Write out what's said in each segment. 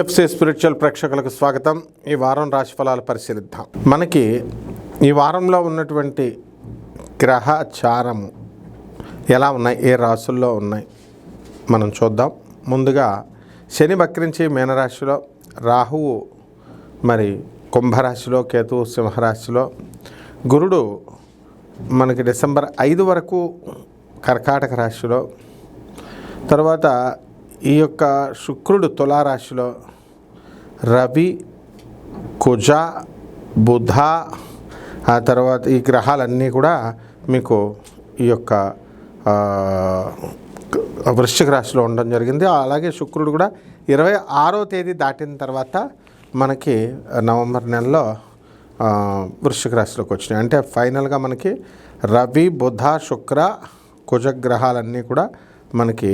FC spiritual ప్రేక్షకులకు స్వాగతం. ఈ వారం రాశి ఫలాలు పరిశీలిద్దాం. మనకి ఈ వారంలో ఉన్నటువంటి గ్రహచారము ఎలా ఉన్నాయి? ఏ రాశుల్లో ఉన్నాయి? మనం చూద్దాం. ముందుగా శని వక్రించి మీనరాశిలో రాహువు మరి కుంభరాశిలో కేతువు సింహరాశిలో గురుడు మనకి డిసెంబర్ ఐదు వరకు కర్కాటక రాశిలో తర్వాత ఈ యొక్క శుక్రుడు తులారాశిలో రవి కుజ బుధ ఆ తర్వాత ఈ గ్రహాలన్నీ కూడా మీకు ఈ యొక్క వృశ్చిక రాశిలో ఉండడం జరిగింది. అలాగే శుక్రుడు కూడా ఇరవై ఆరో తేదీ దాటిన తర్వాత మనకి నవంబర్ నెలలో వృశ్చిక రాశిలోకి వచ్చినాయి. అంటే ఫైనల్గా మనకి రవి బుధ శుక్ర కుజగ్రహాలన్నీ కూడా మనకి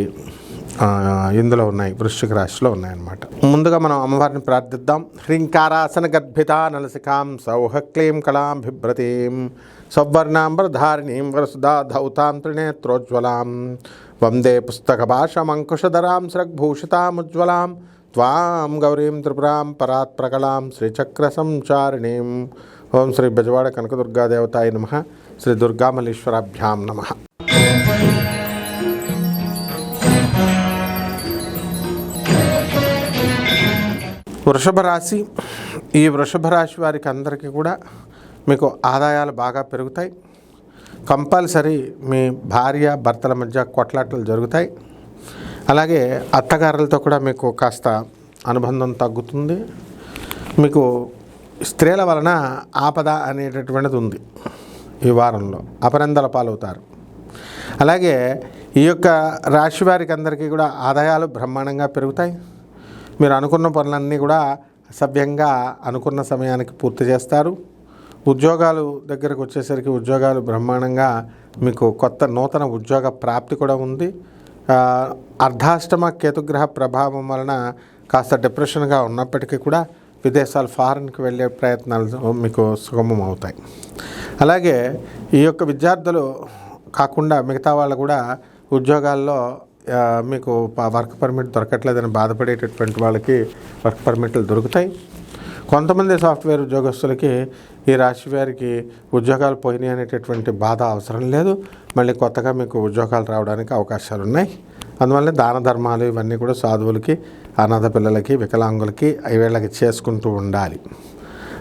ఇందులో ఉన్నాయి వృశ్చిక రాశిలో ఉన్నాయన్నమాట. ముందుగా మనం అమ్మవారిని ప్రార్థిద్దాం. హ్రీంకారాసన గర్భిత నలసికాం సౌహక్లీం కళాం బిభ్రతీం సౌవర్ణాంబరధారిణీం వరసుదా ధౌతాం త్రినేత్రోజ్వలాం వందే పుస్తక భాషమంకుశధరాం శ్రగ్భూషితాముజ్వలాం త్వాం గౌరీం త్రిపురాం పరాత్ప్రకళాం శ్రీచక్ర సంచారిణీం. ఓం శ్రీ బజవాడ కనకదుర్గాదేవతాయ నమ. శ్రీ దుర్గామల్లేశ్వరాభ్యాం నమ. వృషభ రాశి. ఈ వృషభ రాశి వారికి అందరికీ కూడా మీకు ఆదాయాలు బాగా పెరుగుతాయి. కంపల్సరీ మీ భార్య భర్తల మధ్య కొట్లాటలు జరుగుతాయి. అలాగే అత్తగారులతో కూడా మీకు కాస్త అనుబంధం తగ్గుతుంది. మీకు స్త్రీల వలన ఆపద అనేటటువంటిది ఉంది ఈ వారంలో అపరందల పాలవుతారు. అలాగే ఈ యొక్క రాశి వారికి అందరికీ కూడా ఆదాయాలు బ్రహ్మాండంగా పెరుగుతాయి. మీరు అనుకున్న పనులన్నీ కూడా సభ్యంగా అనుకున్న సమయానికి పూర్తి చేస్తారు. ఉద్యోగాలు దగ్గరకు వచ్చేసరికి ఉద్యోగాలు బ్రహ్మాండంగా మీకు కొత్త నూతన ఉద్యోగ ప్రాప్తి కూడా ఉంది. అర్ధాష్టమ కేతుగ్రహ ప్రభావం వలన కాస్త డిప్రెషన్గా ఉన్నప్పటికీ కూడా విదేశాలు ఫారిన్కి వెళ్ళే ప్రయత్నాలు మీకు సుగమం అవుతాయి. అలాగే ఈ యొక్క విద్యార్థులు కాకుండా మిగతా వాళ్ళు కూడా ఉద్యోగాల్లో మీకు వర్క్ పర్మిట్ దొరకట్లేదని బాధపడేటటువంటి వాళ్ళకి వర్క్ పర్మిట్లు దొరుకుతాయి. కొంతమంది సాఫ్ట్వేర్ ఉద్యోగస్తులకి ఈ రాశి వారికి ఉద్యోగాలు పోయినాయి అనేటటువంటి బాధ అవసరం లేదు. మళ్ళీ కొత్తగా మీకు ఉద్యోగాలు రావడానికి అవకాశాలు ఉన్నాయి. అందువల్ల దాన ధర్మాలు ఇవన్నీ కూడా సాధువులకి అనాథ పిల్లలకి వికలాంగులకి వీళ్ళకి చేసుకుంటూ ఉండాలి.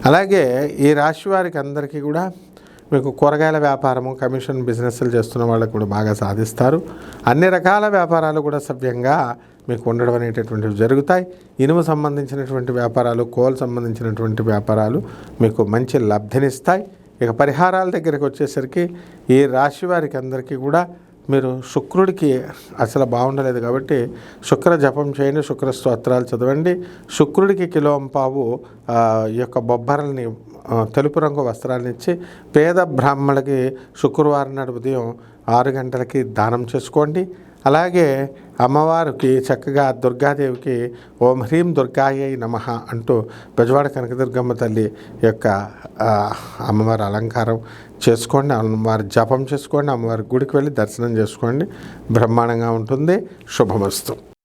అలాగే ఈ రాశి వారికి అందరికీ కూడా మీకు కూరగాయల వ్యాపారము కమిషన్ బిజినెస్లు చేస్తున్న వాళ్ళకు కూడా బాగా సాధిస్తారు. అన్ని రకాల వ్యాపారాలు కూడా సవ్యంగా మీకు ఉండడం అనేటటువంటివి జరుగుతాయి. ఇనుము సంబంధించినటువంటి వ్యాపారాలు కోల్ సంబంధించినటువంటి వ్యాపారాలు మీకు మంచి లబ్ధినిస్తాయి. ఇక పరిహారాల దగ్గరికి వచ్చేసరికి ఈ రాశి వారికి అందరికీ కూడా మీరు శుక్రుడికి అసలు బాగుండలేదు కాబట్టి శుక్ర జపం చేయండి శుక్ర స్తోత్రాలు చదవండి. శుక్రుడికి కిలోంపావు ఈ యొక్క బొబ్బరల్ని తెలుపు రంగు వస్త్రాలను ఇచ్చి పేద బ్రాహ్మణులకి శుక్రవారం నాడు ఉదయం ఆరు గంటలకి దానం చేసుకోండి. అలాగే అమ్మవారికి చక్కగా దుర్గాదేవికి ఓం హ్రీం దుర్గాయ నమ అంటూ బెజవాడ కనకదుర్గమ్మ తల్లి యొక్క అమ్మవారి అలంకారం చేసుకోండి. అమ్మవారి జపం చేసుకోండి. అమ్మవారి గుడికి వెళ్ళి దర్శనం చేసుకోండి. బ్రహ్మాండంగా ఉంటుంది. శుభమస్తు.